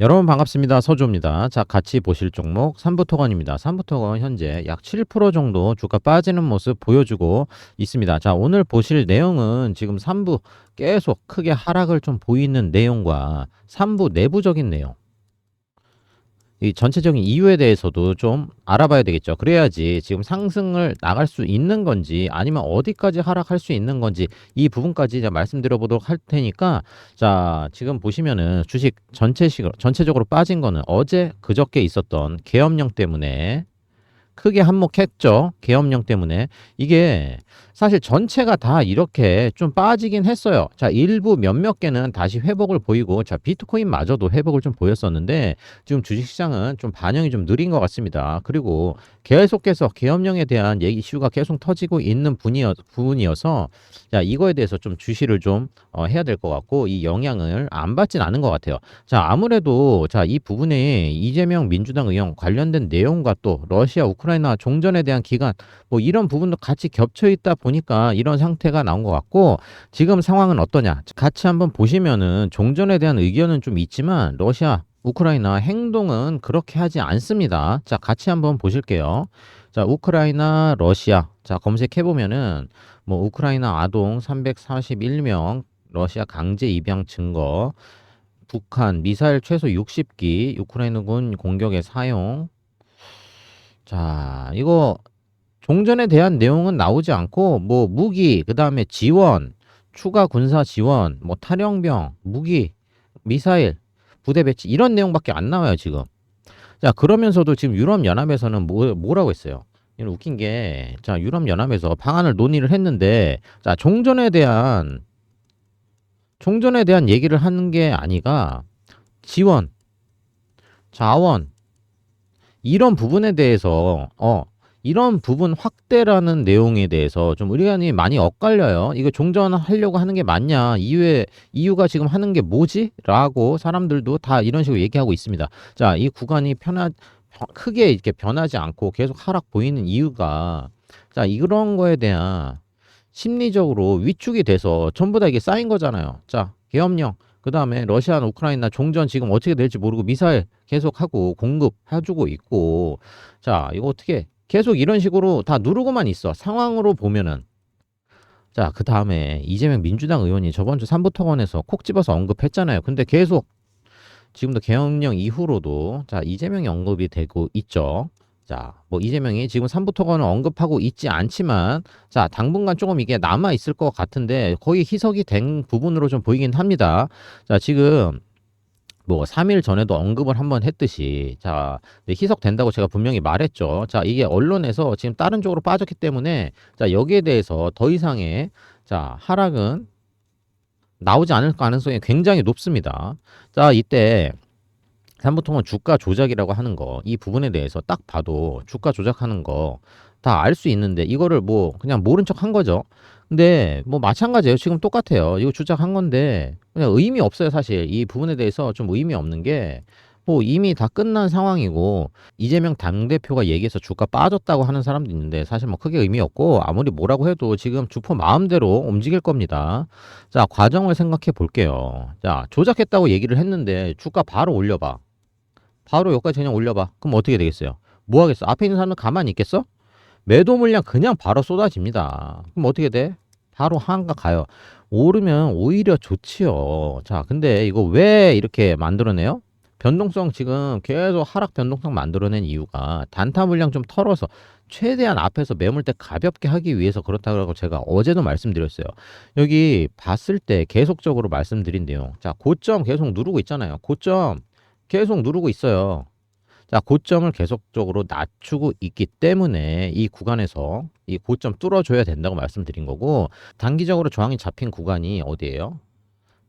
여러분 반갑습니다. 서주입니다. 자, 같이 보실 종목 삼부토건입니다. 삼부토건 현재 약 7% 정도 주가 빠지는 모습 보여주고 있습니다. 자, 오늘 보실 내용은 지금 삼부 계속 크게 하락을 좀 보이는 내용과 삼부 내부적인 내용. 이 전체적인 이유에 대해서도 좀 알아봐야 되겠죠. 그래야지 지금 상승을 나갈 수 있는 건지 아니면 어디까지 하락할 수 있는 건지 이 부분까지 이제 말씀드려 보도록 할 테니까 자, 지금 보시면은 주식 전체식으로 전체적으로 빠진 거는 어제 그저께 있었던 계엄령 때문에 크게 한몫했죠. 계엄령 때문에 이게 사실 전체가 다 이렇게 좀 빠지긴 했어요. 자, 일부 몇몇 개는 다시 회복을 보이고 자, 비트코인마저도 회복을 좀 보였었는데 지금 주식 시장은 좀 반영이 좀 느린 것 같습니다. 그리고 계속해서 계엄령에 대한 얘기 이슈가 계속 터지고 있는 분이어, 부분이어서 자, 이거에 대해서 좀 주시를 좀 어, 해야 될 것 같고 이 영향을 안 받진 않은 것 같아요. 자, 아무래도 자, 이 부분에 이재명 민주당 의원 관련된 내용과 또 러시아 우크라이나 종전에 대한 기간 뭐 이런 부분도 같이 겹쳐 있다 보니까 이런 상태가 나온 것 같고 지금 상황은 어떠냐? 같이 한번 보시면은 종전에 대한 의견은 좀 있지만 러시아 우크라이나 행동은 그렇게 하지 않습니다. 자, 같이 한번 보실게요. 자, 우크라이나, 러시아. 자, 검색해 보면은 뭐 우크라이나 아동 341명, 러시아 강제 입양 증거, 북한 미사일 최소 60기, 우크라이나군 공격에 사용. 자, 이거 종전에 대한 내용은 나오지 않고 뭐 무기, 그다음에 지원, 추가 군사 지원, 뭐 탈영병, 무기, 미사일, 부대 배치 이런 내용밖에 안 나와요, 지금. 자, 그러면서도 지금 유럽 연합에서는 뭐 뭐라고 했어요? 이건 웃긴 게, 자, 유럽연합에서 방안을 논의를 했는데, 자, 종전에 대한, 종전에 대한 얘기를 하는 게 아니가, 지원, 자원, 이런 부분에 대해서, 어, 이런 부분 확대라는 내용에 대해서 좀 의견이 많이 엇갈려요. 이거 종전하려고 하는 게 맞냐? 이유에, 이유가 지금 하는 게 뭐지? 라고 사람들도 다 이런 식으로 얘기하고 있습니다. 자, 이 구간이 편하, 크게 이렇게 변하지 않고 계속 하락 보이는 이유가 자 이런 거에 대한 심리적으로 위축이 돼서 전부 다 이게 쌓인 거잖아요. 자 계엄령 그 다음에 러시아, 우크라이나 종전 지금 어떻게 될지 모르고 미사일 계속하고 공급해주고 있고 자 이거 어떻게 계속 이런 식으로 다 누르고만 있어 상황으로 보면은 자 그 다음에 이재명 민주당 의원이 저번 주 삼부토건에서 콕 집어서 언급했잖아요. 근데 계속 지금도 개혁령 이후로도 자 이재명이 언급이 되고 있죠. 자, 뭐 이재명이 지금 삼부토건을 언급하고 있지 않지만 자 당분간 조금 이게 남아 있을 것 같은데 거의 희석이 된 부분으로 좀 보이긴 합니다. 자 지금 뭐 3일 전에도 언급을 한번 했듯이 자 희석된다고 제가 분명히 말했죠. 자 이게 언론에서 지금 다른 쪽으로 빠졌기 때문에 자 여기에 대해서 더 이상의 자 하락은 나오지 않을 가능성이 굉장히 높습니다. 자, 이때 삼부통은 주가 조작이라고 하는 거, 이 부분에 대해서 딱 봐도 주가 조작하는 거 다 알 수 있는데 이거를 뭐 그냥 모른 척 한 거죠. 근데 뭐 마찬가지예요. 지금 똑같아요. 이거 조작한 건데 그냥 의미 없어요, 사실. 이 부분에 대해서 좀 의미 없는 게 뭐 이미 다 끝난 상황이고 이재명 당대표가 얘기해서 주가 빠졌다고 하는 사람도 있는데 사실 뭐 크게 의미 없고 아무리 뭐라고 해도 지금 주포 마음대로 움직일 겁니다. 자, 과정을 생각해 볼게요. 자, 조작했다고 얘기를 했는데 주가 바로 올려 봐. 바로 여기까지 그냥 올려 봐. 그럼 어떻게 되겠어요? 뭐 하겠어? 앞에 있는 사람은 가만히 있겠어? 매도 물량 그냥 바로 쏟아집니다. 그럼 어떻게 돼? 바로 한가 가요. 오르면 오히려 좋지요. 자, 근데 이거 왜 이렇게 만들어내요? 변동성 지금 계속 하락 변동성 만들어낸 이유가 단타 물량 좀 털어서 최대한 앞에서 매물대 가볍게 하기 위해서 그렇다고 제가 어제도 말씀드렸어요. 여기 봤을 때 계속적으로 말씀드린 내용. 자, 고점 계속 누르고 있잖아요. 고점 계속 누르고 있어요. 자, 고점을 계속적으로 낮추고 있기 때문에 이 구간에서 이 고점 뚫어줘야 된다고 말씀드린 거고 단기적으로 저항이 잡힌 구간이 어디예요?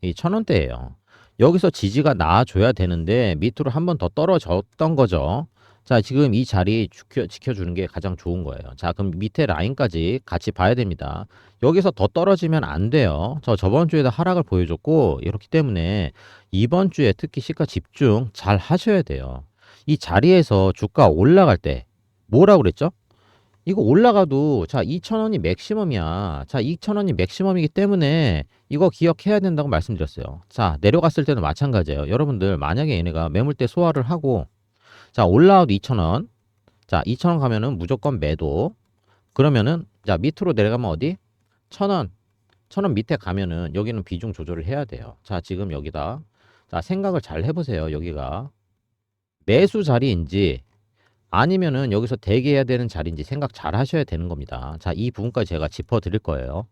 이 천원대예요. 여기서 지지가 나와줘야 되는데 밑으로 한 번 더 떨어졌던 거죠. 자, 지금 이 자리 지켜, 지켜주는 게 가장 좋은 거예요. 자, 그럼 밑에 라인까지 같이 봐야 됩니다. 여기서 더 떨어지면 안 돼요. 저 저번 주에도 하락을 보여줬고, 이렇기 때문에 이번 주에 특히 시가 집중 잘 하셔야 돼요. 이 자리에서 주가 올라갈 때 뭐라고 그랬죠? 이거 올라가도 자 2,000원이 맥시멈이야. 자 2,000원이 맥시멈이기 때문에 이거 기억해야 된다고 말씀드렸어요. 자 내려갔을 때도 마찬가지예요. 여러분들 만약에 얘네가 매물대 소화를 하고 자 올라와도 2,000원 자 2,000원 가면은 무조건 매도 그러면은 자 밑으로 내려가면 어디? 1,000원 1,000원 밑에 가면은 여기는 비중 조절을 해야 돼요. 자 지금 여기다 자 생각을 잘 해보세요. 여기가 매수 자리인지 아니면은 여기서 대기해야 되는 자리인지 생각 잘 하셔야 되는 겁니다. 자, 이 부분까지 제가 짚어 드릴 거예요.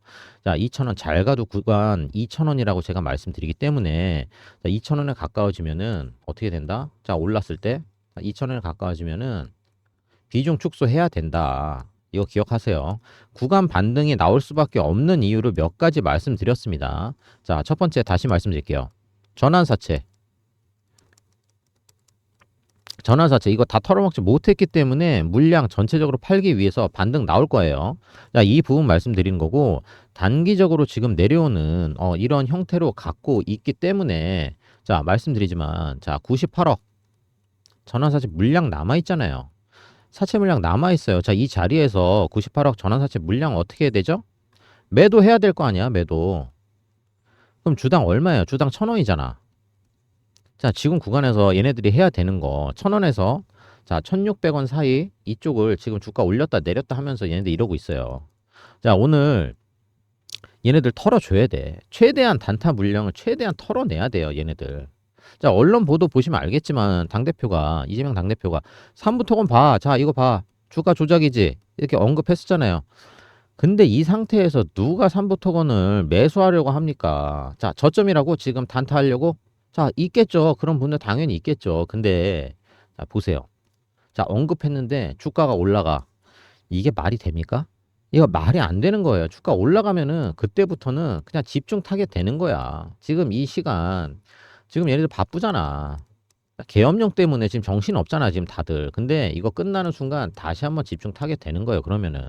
자, 2,000원 잘 가도 구간 2,000원이라고 제가 말씀드리기 때문에 자, 2,000원에 가까워지면은 어떻게 된다? 자, 올랐을 때 2,000원에 가까워지면은 비중 축소해야 된다. 이거 기억하세요. 구간 반등이 나올 수밖에 없는 이유를 몇 가지 말씀드렸습니다. 자, 첫 번째 다시 말씀드릴게요. 전환사채. 전환사채 이거 다 털어먹지 못했기 때문에 물량 전체적으로 팔기 위해서 반등 나올 거예요. 자, 이 부분 말씀드리는 거고 단기적으로 지금 내려오는 어, 이런 형태로 갖고 있기 때문에 자 말씀드리지만 자 98억 전환사채 물량 남아 있잖아요. 사채 물량 남아 있어요. 자 이 자리에서 98억 전환사채 물량 어떻게 해야 되죠? 매도 해야 될 거 아니야 매도. 그럼 주당 얼마예요? 주당 천 원이잖아. 자, 지금 구간에서 얘네들이 해야 되는 거, 천 원에서 자, 1,600원 사이 이쪽을 지금 주가 올렸다 내렸다 하면서 얘네들 이러고 있어요. 자, 오늘 얘네들 털어줘야 돼. 최대한 단타 물량을 최대한 털어내야 돼요, 얘네들. 자, 언론 보도 보시면 알겠지만, 당대표가, 이재명 당대표가, 삼부토건 봐. 자, 이거 봐. 주가 조작이지. 이렇게 언급했었잖아요. 근데 이 상태에서 누가 삼부토건을 매수하려고 합니까? 자, 저점이라고 지금 단타하려고 자, 있겠죠. 그런 분들 당연히 있겠죠. 근데 자, 보세요. 자, 언급했는데 주가가 올라가. 이게 말이 됩니까? 이거 말이 안 되는 거예요. 주가 올라가면은 그때부터는 그냥 집중 타겟 되는 거야. 지금 이 시간 지금 얘네들 바쁘잖아. 계엄령 때문에 지금 정신 없잖아, 지금 다들. 근데 이거 끝나는 순간 다시 한번 집중 타겟 되는 거예요. 그러면은.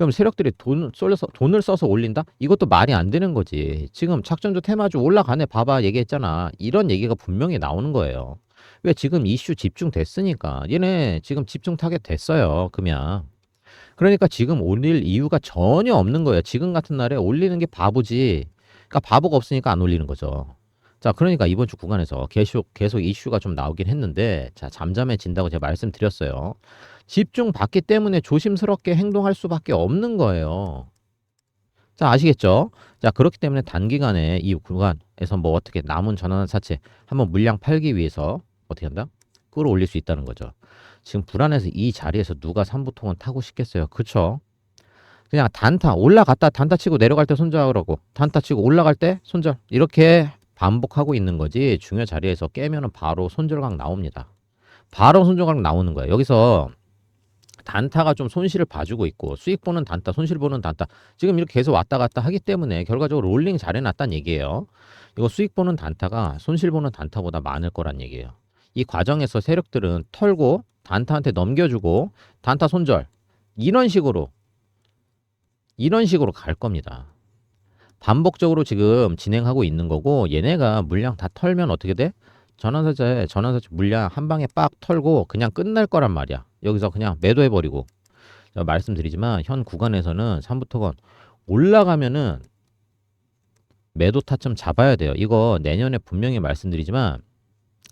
그럼 세력들이 돈 쏠려서 돈을 써서 올린다? 이것도 말이 안 되는 거지. 지금 작전주 테마주 올라가네. 봐봐 얘기했잖아. 이런 얘기가 분명히 나오는 거예요. 왜 지금 이슈 집중됐으니까 얘네 지금 집중 타겟 됐어요. 그냥. 그러니까 지금 올릴 이유가 전혀 없는 거예요. 지금 같은 날에 올리는 게 바보지. 그러니까 바보가 없으니까 안 올리는 거죠. 자, 그러니까 이번 주 구간에서 계속 계속 이슈가 좀 나오긴 했는데 자, 잠잠해진다고 제가 말씀드렸어요. 집중 받기 때문에 조심스럽게 행동할 수밖에 없는 거예요. 자, 아시겠죠? 자, 그렇기 때문에 단기간에 이 구간에서 뭐 어떻게 남은 전환 사채 한번 물량 팔기 위해서 어떻게 한다? 끌어올릴 수 있다는 거죠. 지금 불안해서 이 자리에서 누가 삼부통은 타고 싶겠어요. 그쵸? 그냥 단타 올라갔다 단타 치고 내려갈 때 손절하고 단타 치고 올라갈 때 손절 이렇게 반복하고 있는 거지 중요 자리에서 깨면은 바로 손절각 나옵니다. 바로 손절각 나오는 거예요. 여기서 단타가 좀 손실을 봐주고 있고 수익 보는 단타, 손실 보는 단타 지금 이렇게 계속 왔다 갔다 하기 때문에 결과적으로 롤링 잘 해놨다는 얘기예요. 이거 수익 보는 단타가 손실 보는 단타보다 많을 거란 얘기예요. 이 과정에서 세력들은 털고 단타한테 넘겨주고 단타 손절 이런 식으로 이런 식으로 갈 겁니다. 반복적으로 지금 진행하고 있는 거고 얘네가 물량 다 털면 어떻게 돼? 전환사채 전환사채 물량 한 방에 빡 털고 그냥 끝날 거란 말이야. 여기서 그냥 매도해버리고 말씀드리지만 현 구간에서는 3부터건 올라가면은 매도 타점 잡아야 돼요. 이거 내년에 분명히 말씀드리지만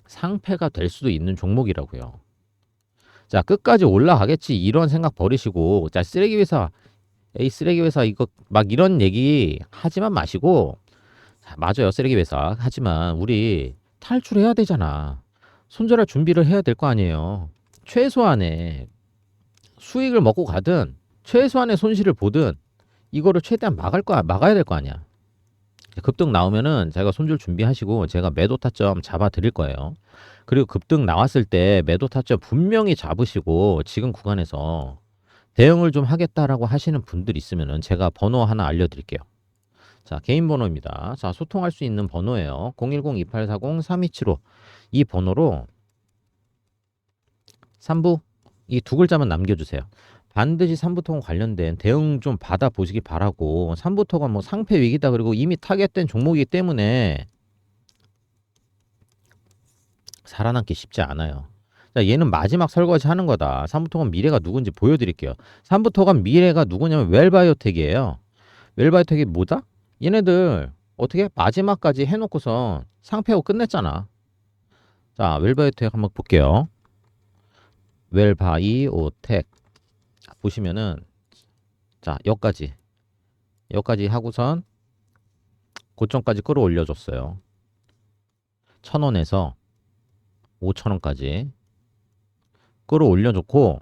상패가 될 수도 있는 종목이라고요. 자 끝까지 올라가겠지 이런 생각 버리시고 자 쓰레기 회사 에이 쓰레기 회사 이거 막 이런 얘기 하지만 마시고 자, 맞아요 쓰레기 회사 하지만 우리 탈출해야 되잖아. 손절할 준비를 해야 될 거 아니에요. 최소한의 수익을 먹고 가든 최소한의 손실을 보든 이거를 최대한 막을 거 막아야 될 거 아니야. 급등 나오면은 제가 손절 준비하시고 제가 매도 타점 잡아 드릴 거예요. 그리고 급등 나왔을 때 매도 타점 분명히 잡으시고 지금 구간에서 대응을 좀 하겠다라고 하시는 분들 있으면은 제가 번호 하나 알려 드릴게요. 자, 개인 번호입니다. 자, 소통할 수 있는 번호예요. 010-2840-3275. 이 번호로 3부 이 두 글자만 남겨주세요. 반드시 3부토건 관련된 대응 좀 받아 보시기 바라고 3부토건 뭐 상패 위기다 그리고 이미 타겟된 종목이기 때문에 살아남기 쉽지 않아요. 자, 얘는 마지막 설거지 하는 거다. 삼부토건 미래가 누군지 보여드릴게요. 삼부토건 미래가 누구냐면 웰바이오텍이에요. 웰바이오텍이 뭐다? 얘네들 어떻게 마지막까지 해놓고서 상패하고 끝냈잖아. 자, 웰바이오텍 한번 볼게요. 웰 바이 오텍 자, 보시면은 자, 여기까지 여기까지 하고선 고점까지 끌어올려 줬어요. 천 원에서 5천 원까지 끌어올려 줬고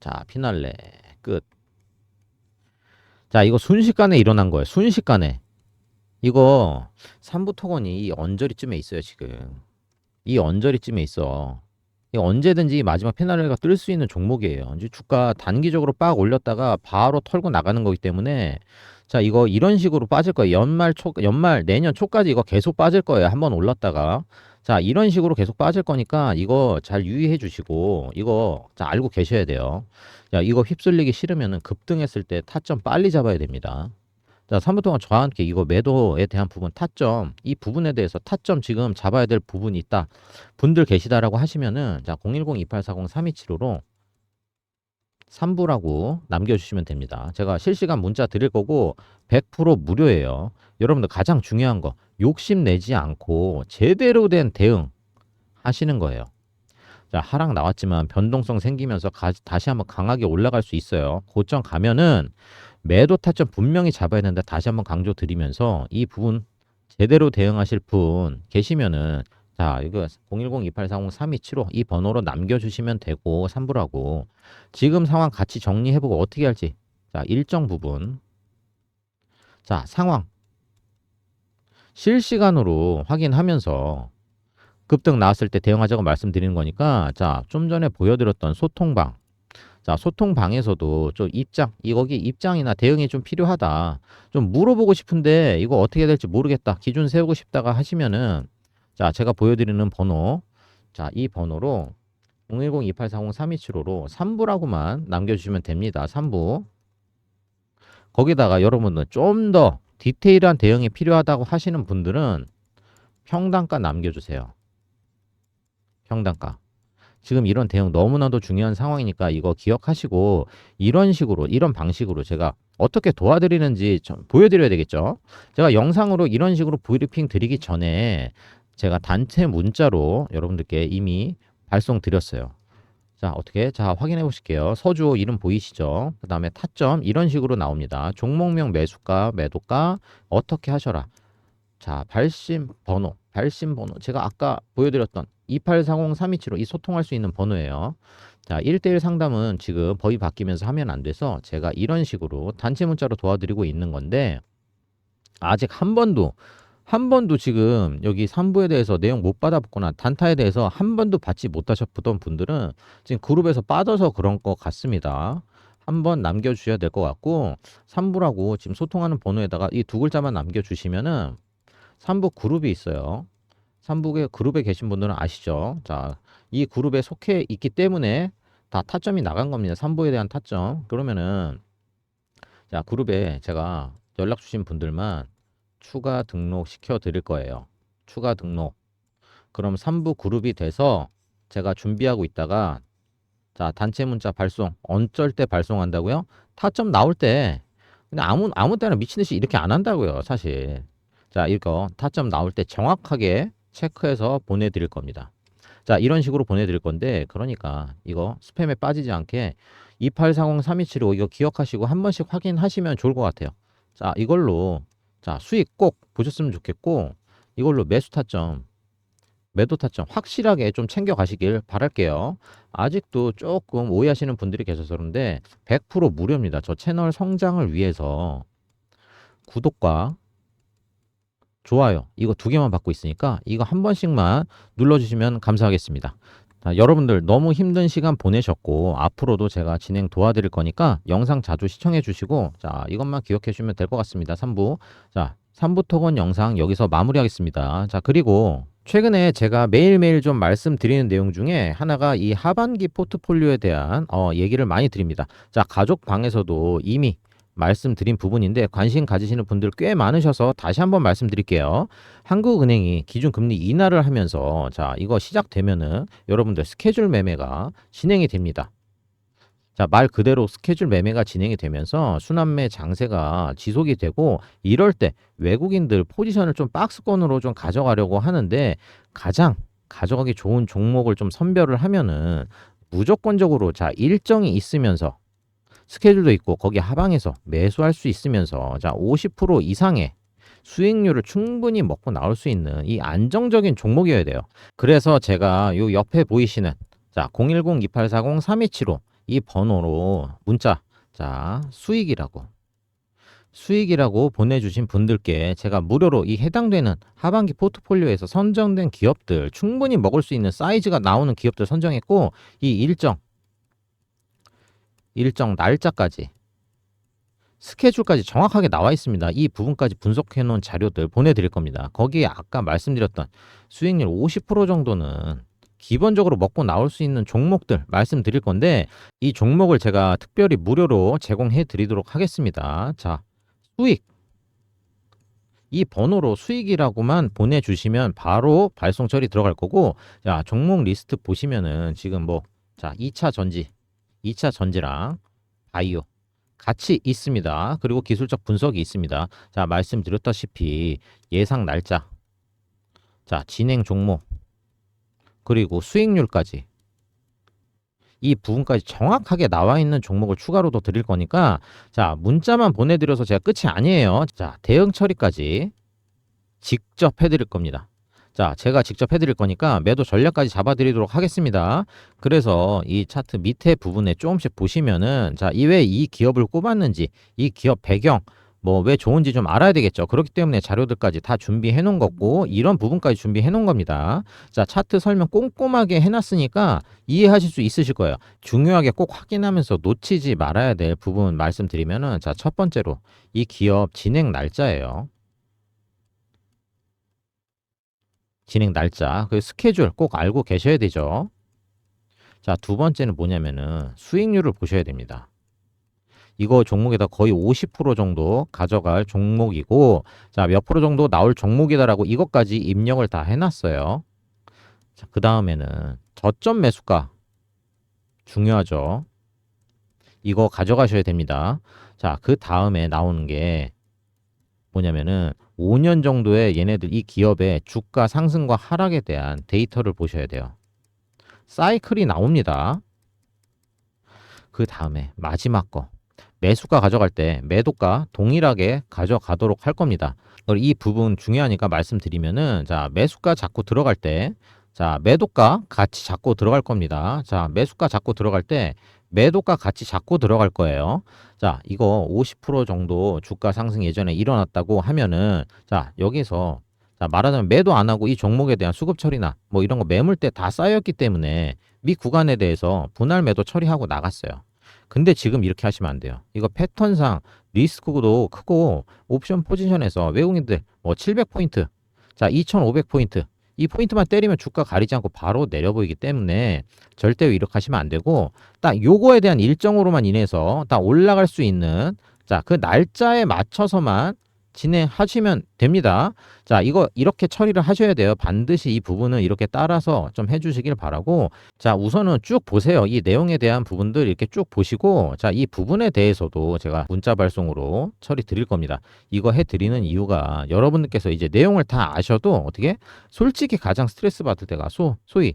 자 피날레 끝. 자 이거 순식간에 일어난 거예요. 순식간에 이거 삼부토건이 이 언저리쯤에 있어요 지금. 이 언저리쯤에 있어. 이 언제든지 마지막 피날레가 뜰 수 있는 종목이에요. 이제 주가 단기적으로 빡 올렸다가 바로 털고 나가는 거기 때문에 자 이거 이런 식으로 빠질 거예요. 연말 초 연말 내년 초까지 이거 계속 빠질 거예요. 한번 올랐다가 자 이런 식으로 계속 빠질 거니까 이거 잘 유의해 주시고 이거 자 알고 계셔야 돼요. 야 이거 휩쓸리기 싫으면은 급등했을 때 타점 빨리 잡아야 됩니다. 자 3분 동안 저와 함께 이거 매도에 대한 부분 타점 이 부분에 대해서 타점 지금 잡아야 될 부분이 있다 분들 계시다라고 하시면은 자 010-2840-3275로 3부라고 남겨주시면 됩니다. 제가 실시간 문자 드릴 거고 100% 무료예요. 여러분들 가장 중요한 거 욕심 내지 않고 제대로 된 대응 하시는 거예요. 자 하락 나왔지만 변동성 생기면서 가- 다시 한번 강하게 올라갈 수 있어요. 고점 가면은 매도 타점 분명히 잡아야 된다. 다시 한번 강조 드리면서 이 부분 제대로 대응하실 분 계시면은 자 이거 010-2840-3275 이 번호로 남겨주시면 되고 3부라고. 지금 상황 같이 정리해보고 어떻게 할지. 자 일정 부분. 자 상황. 실시간으로 확인하면서 급등 나왔을 때 대응하자고 말씀드리는 거니까 자 좀 전에 보여드렸던 소통방 자 소통방에서도 좀 입장 이 거기 입장이나 대응이 좀 필요하다. 좀 물어보고 싶은데 이거 어떻게 될지 모르겠다. 기준 세우고 싶다가 하시면은 자 제가 보여드리는 번호. 자 이 번호로 010-2840-3275로 3부라고만 남겨주시면 됩니다. 3부. 거기다가 여러분들 좀 더 디테일한 대응이 필요하다고 하시는 분들은 평단가 남겨주세요. 평단가 지금 이런 대응 너무나도 중요한 상황이니까 이거 기억하시고 이런 식으로 이런 방식으로 제가 어떻게 도와드리는지 좀 보여드려야 되겠죠. 제가 영상으로 이런 식으로 브리핑 드리기 전에 제가 단체 문자로 여러분들께 이미 발송 드렸어요. 자 어떻게 자 확인해 보실게요. 서주호 이름 보이시죠? 그 다음에 타점 이런 식으로 나옵니다. 종목명 매수가 매도가 어떻게 하셔라. 자 발심 번호 발심 번호 제가 아까 보여드렸던 2840-3275 이 소통할 수 있는 번호예요. 자, 1대1 상담은 지금 법이 바뀌면서 하면 안 돼서 제가 이런 식으로 단체 문자로 도와드리고 있는 건데 아직 한 번도 한 번도 지금 여기 3부에 대해서 내용 못 받아봤거나 단타에 대해서 한 번도 받지 못하셨던 분들은 지금 그룹에서 빠져서 그런 것 같습니다. 한번 남겨주셔야 될 것 같고 3부라고 지금 소통하는 번호에다가 이 두 글자만 남겨주시면은 3부 그룹이 있어요. 3부의 그룹에 계신 분들은 아시죠? 자, 이 그룹에 속해 있기 때문에 다 타점이 나간 겁니다. 3부에 대한 타점. 그러면은 자, 그룹에 제가 연락 주신 분들만 추가 등록 시켜 드릴 거예요. 추가 등록. 그럼 3부 그룹이 돼서 제가 준비하고 있다가 자, 단체 문자 발송. 언쩔 때 발송한다고요? 타점 나올 때 그냥 아무 아무 때나 미친 듯이 이렇게 안 한다고요, 사실. 자, 이거 타점 나올 때 정확하게 체크해서 보내드릴 겁니다. 자, 이런 식으로 보내드릴 건데, 그러니까 이거 스팸에 빠지지 않게 2840-3275 이거 기억하시고 한 번씩 확인하시면 좋을 것 같아요. 자, 이걸로 자, 수익 꼭 보셨으면 좋겠고, 이걸로 매수 타점, 매도 타점 확실하게 좀 챙겨 가시길 바랄게요. 아직도 조금 오해하시는 분들이 계셔서 그런데 100% 무료입니다. 저 채널 성장을 위해서 구독과 좋아요 이거 두 개만 받고 있으니까 이거 한 번씩만 눌러주시면 감사하겠습니다. 자, 여러분들 너무 힘든 시간 보내셨고 앞으로도 제가 진행 도와드릴 거니까 영상 자주 시청해 주시고 자 이것만 기억해 주시면 될 것 같습니다. 3부 자 3부 토건 영상 여기서 마무리하겠습니다. 자 그리고 최근에 제가 매일매일 좀 말씀드리는 내용 중에 하나가 이 하반기 포트폴리오에 대한 어, 얘기를 많이 드립니다. 자 가족 방에서도 이미 말씀드린 부분인데 관심 가지시는 분들 꽤 많으셔서 다시 한번 말씀드릴게요. 한국은행이 기준 금리 인하를 하면서 자, 이거 시작되면은 여러분들 스케줄 매매가 진행이 됩니다. 자, 말 그대로 스케줄 매매가 진행이 되면서 순환매 장세가 지속이 되고 이럴 때 외국인들 포지션을 좀 박스권으로 좀 가져가려고 하는데 가장 가져가기 좋은 종목을 좀 선별을 하면은 무조건적으로 자, 일정이 있으면서 스케줄도 있고 거기 하방에서 매수할 수 있으면서 자, 50% 이상의 수익률을 충분히 먹고 나올 수 있는 이 안정적인 종목이어야 돼요. 그래서 제가 요 옆에 보이시는 자, 010-2840-3275 이 번호로 문자 자, 수익이라고 수익이라고 보내주신 분들께 제가 무료로 이 해당되는 하반기 포트폴리오에서 선정된 기업들 충분히 먹을 수 있는 사이즈가 나오는 기업들 선정했고 이 일정 일정 날짜까지 스케줄까지 정확하게 나와 있습니다. 이 부분까지 분석해 놓은 자료들 보내드릴 겁니다. 거기에 아까 말씀드렸던 수익률 50% 정도는 기본적으로 먹고 나올 수 있는 종목들 말씀드릴 건데 이 종목을 제가 특별히 무료로 제공해 드리도록 하겠습니다. 자, 수익 이 번호로 수익이라고만 보내주시면 바로 발송 처리 들어갈 거고 자 종목 리스트 보시면은 지금 뭐 자 2차 전지 2차 전지랑 바이오 같이 있습니다. 그리고 기술적 분석이 있습니다. 자 말씀드렸다시피 예상 날짜 자 진행 종목 그리고 수익률까지 이 부분까지 정확하게 나와 있는 종목을 추가로 더 드릴 거니까 자 문자만 보내드려서 제가 끝이 아니에요. 자 대응 처리까지 직접 해드릴 겁니다. 자 제가 직접 해드릴 거니까 매도 전략까지 잡아드리도록 하겠습니다. 그래서 이 차트 밑에 부분에 조금씩 보시면은 자 이왜 이 기업을 꼽았는지 이 기업 배경 뭐 왜 좋은지 좀 알아야 되겠죠. 그렇기 때문에 자료들까지 다 준비해 놓은 거고 이런 부분까지 준비해 놓은 겁니다. 자, 차트 설명 꼼꼼하게 해 놨으니까 이해하실 수 있으실 거예요. 중요하게 꼭 확인하면서 놓치지 말아야 될 부분 말씀드리면은 자, 첫 번째로 이 기업 진행 날짜예요. 진행 날짜, 그 스케줄 꼭 알고 계셔야 되죠. 자, 두 번째는 뭐냐면은 수익률을 보셔야 됩니다. 이거 종목에다 거의 50% 정도 가져갈 종목이고 자 몇 프로 정도 나올 종목이다라고 이것까지 입력을 다 해놨어요. 자, 그 다음에는 저점 매수가 중요하죠. 이거 가져가셔야 됩니다. 자, 그 다음에 나오는 게 뭐냐면은 5년 정도의 얘네들 이 기업의 주가 상승과 하락에 대한 데이터를 보셔야 돼요. 사이클이 나옵니다. 그 다음에 마지막 거 매수가 가져갈 때 매도가 동일하게 가져가도록 할 겁니다. 이 부분 중요하니까 말씀드리면은 자 매수가 잡고 들어갈 때 자 매도가 같이 잡고 들어갈 겁니다. 자 매수가 잡고 들어갈 때 매도가 같이 잡고 들어갈 거예요. 자 이거 50% 정도 주가 상승 예전에 일어났다고 하면은 자 여기서 자 말하자면 매도 안 하고 이 종목에 대한 수급 처리나 뭐 이런 거 매물대 다 쌓였기 때문에 미 구간에 대해서 분할 매도 처리하고 나갔어요. 근데 지금 이렇게 하시면 안 돼요. 이거 패턴상 리스크도 크고 옵션 포지션에서 외국인들 뭐 700포인트, 자 2500포인트 이 포인트만 때리면 주가 가리지 않고 바로 내려 보이기 때문에 절대 이렇게 하시면 안 되고 딱 요거에 대한 일정으로만 인해서 딱 올라갈 수 있는 자 그 날짜에 맞춰서만 진행하시면 됩니다. 자, 이거 이렇게 처리를 하셔야 돼요. 반드시 이 부분은 이렇게 따라서 좀 해주시길 바라고. 자, 우선은 쭉 보세요. 이 내용에 대한 부분들 이렇게 쭉 보시고, 자, 이 부분에 대해서도 제가 문자 발송으로 처리 드릴 겁니다. 이거 해 드리는 이유가 여러분들께서 이제 내용을 다 아셔도 어떻게 솔직히 가장 스트레스 받을 때가 소, 소위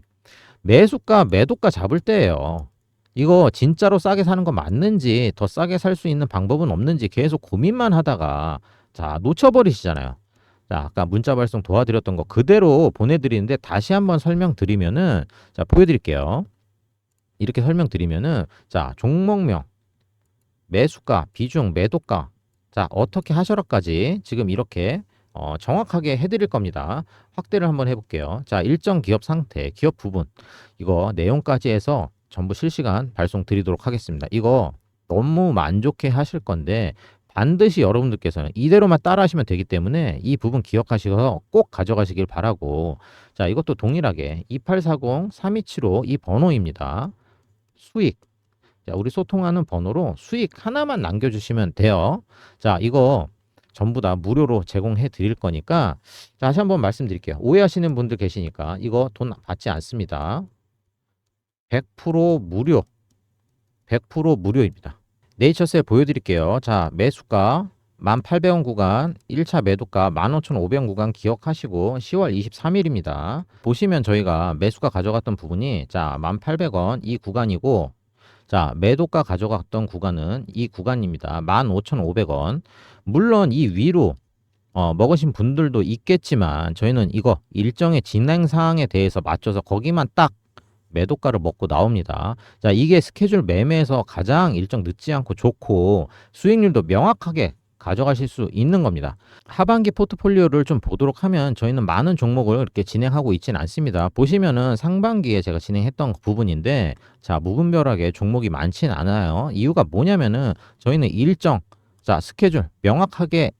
매수가, 매도가 잡을 때예요. 이거 진짜로 싸게 사는 거 맞는지 더 싸게 살 수 있는 방법은 없는지 계속 고민만 하다가 자, 놓쳐버리시잖아요. 자, 아까 문자 발송 도와드렸던 거 그대로 보내드리는데 다시 한번 설명드리면은, 자, 보여드릴게요. 이렇게 설명드리면은, 자, 종목명, 매수가, 비중, 매도가, 자, 어떻게 하셔라까지 지금 이렇게 어, 정확하게 해드릴 겁니다. 확대를 한번 해볼게요. 자, 일정 기업 상태, 기업 부분, 이거 내용까지 해서 전부 실시간 발송 드리도록 하겠습니다. 이거 너무 만족해 하실 건데 반드시 여러분들께서는 이대로만 따라 하시면 되기 때문에 이 부분 기억하시고 꼭 가져가시길 바라고 자 이것도 동일하게 2840 3275 이 번호입니다 수익 자, 우리 소통하는 번호로 수익 하나만 남겨주시면 돼요. 자, 이거 전부 다 무료로 제공해 드릴 거니까 자, 다시 한번 말씀드릴게요. 오해하시는 분들 계시니까 이거 돈 받지 않습니다. 100% 무료. 100% 무료입니다. 네이처스에 보여드릴게요. 자, 매수가 1,800원 구간, 1차 매도가 15,500원 구간 기억하시고 10월 23일입니다. 보시면 저희가 매수가 가져갔던 부분이 자, 1,800원 이 구간이고 자, 매도가 가져갔던 구간은 이 구간입니다. 15,500원. 물론 이 위로 어, 먹으신 분들도 있겠지만 저희는 이거 일정의 진행 사항에 대해서 맞춰서 거기만 딱 매도가를 먹고 나옵니다. 자, 이게 스케줄 매매에서 가장 일정 늦지 않고 좋고 수익률도 명확하게 가져가실 수 있는 겁니다. 하반기 포트폴리오를 좀 보도록 하면 저희는 많은 종목을 이렇게 진행하고 있지는 않습니다. 보시면은 상반기에 제가 진행했던 부분인데 자, 무분별하게 종목이 많지는 않아요. 이유가 뭐냐면은 저희는 일정 자, 스케줄 명확하게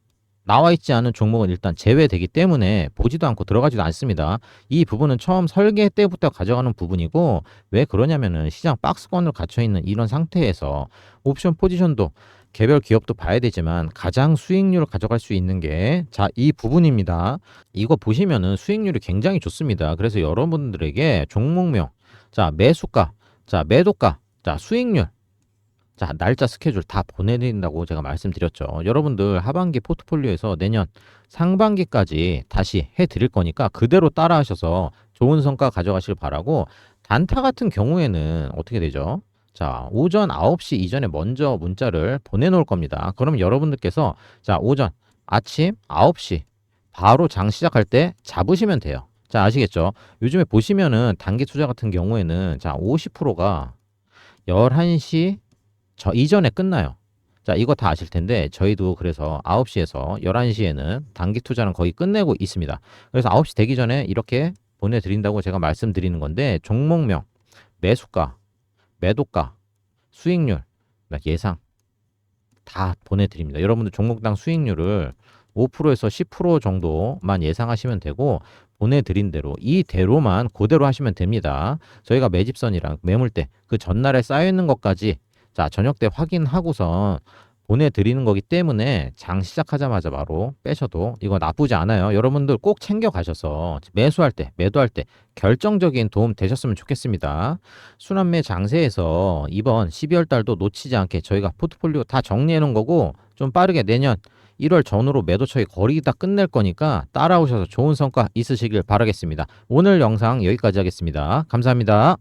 나와 있지 않은 종목은 일단 제외되기 때문에 보지도 않고 들어가지도 않습니다. 이 부분은 처음 설계 때부터 가져가는 부분이고 왜 그러냐면은 시장 박스권으로 갇혀 있는 이런 상태에서 옵션 포지션도 개별 기업도 봐야 되지만 가장 수익률을 가져갈 수 있는 게 자, 이 부분입니다. 이거 보시면은 수익률이 굉장히 좋습니다. 그래서 여러분들에게 종목명, 자, 매수가, 자, 매도가, 자, 수익률 자, 날짜 스케줄 다 보내드린다고 제가 말씀드렸죠. 여러분들 하반기 포트폴리오에서 내년 상반기까지 다시 해드릴 거니까 그대로 따라하셔서 좋은 성과 가져가실 바라고 단타 같은 경우에는 어떻게 되죠? 자, 오전 9시 이전에 먼저 문자를 보내놓을 겁니다. 그럼 여러분들께서 자, 오전, 아침 9시 바로 장 시작할 때 잡으시면 돼요. 자, 아시겠죠? 요즘에 보시면은 단기 투자 같은 경우에는 자, 50%가 11시 저 이전에 끝나요. 자, 이거 다 아실 텐데 저희도 그래서 9시에서 11시에는 단기 투자는 거의 끝내고 있습니다. 그래서 9시 되기 전에 이렇게 보내드린다고 제가 말씀드리는 건데 종목명, 매수가, 매도가, 수익률, 예상 다 보내드립니다. 여러분들 종목당 수익률을 5%에서 10% 정도만 예상하시면 되고 보내드린 대로 이대로만 그대로 하시면 됩니다. 저희가 매집선이랑 매물대 그 전날에 쌓여 있는 것까지 자 저녁 때 확인하고선 보내드리는 거기 때문에 장 시작하자마자 바로 빼셔도 이거 나쁘지 않아요. 여러분들 꼭 챙겨 가셔서 매수할 때, 매도할 때 결정적인 도움 되셨으면 좋겠습니다. 순환매 장세에서 이번 12월 달도 놓치지 않게 저희가 포트폴리오 다 정리해 놓은 거고 좀 빠르게 내년 1월 전후로 매도 처리 거리 다 끝낼 거니까 따라오셔서 좋은 성과 있으시길 바라겠습니다. 오늘 영상 여기까지 하겠습니다. 감사합니다.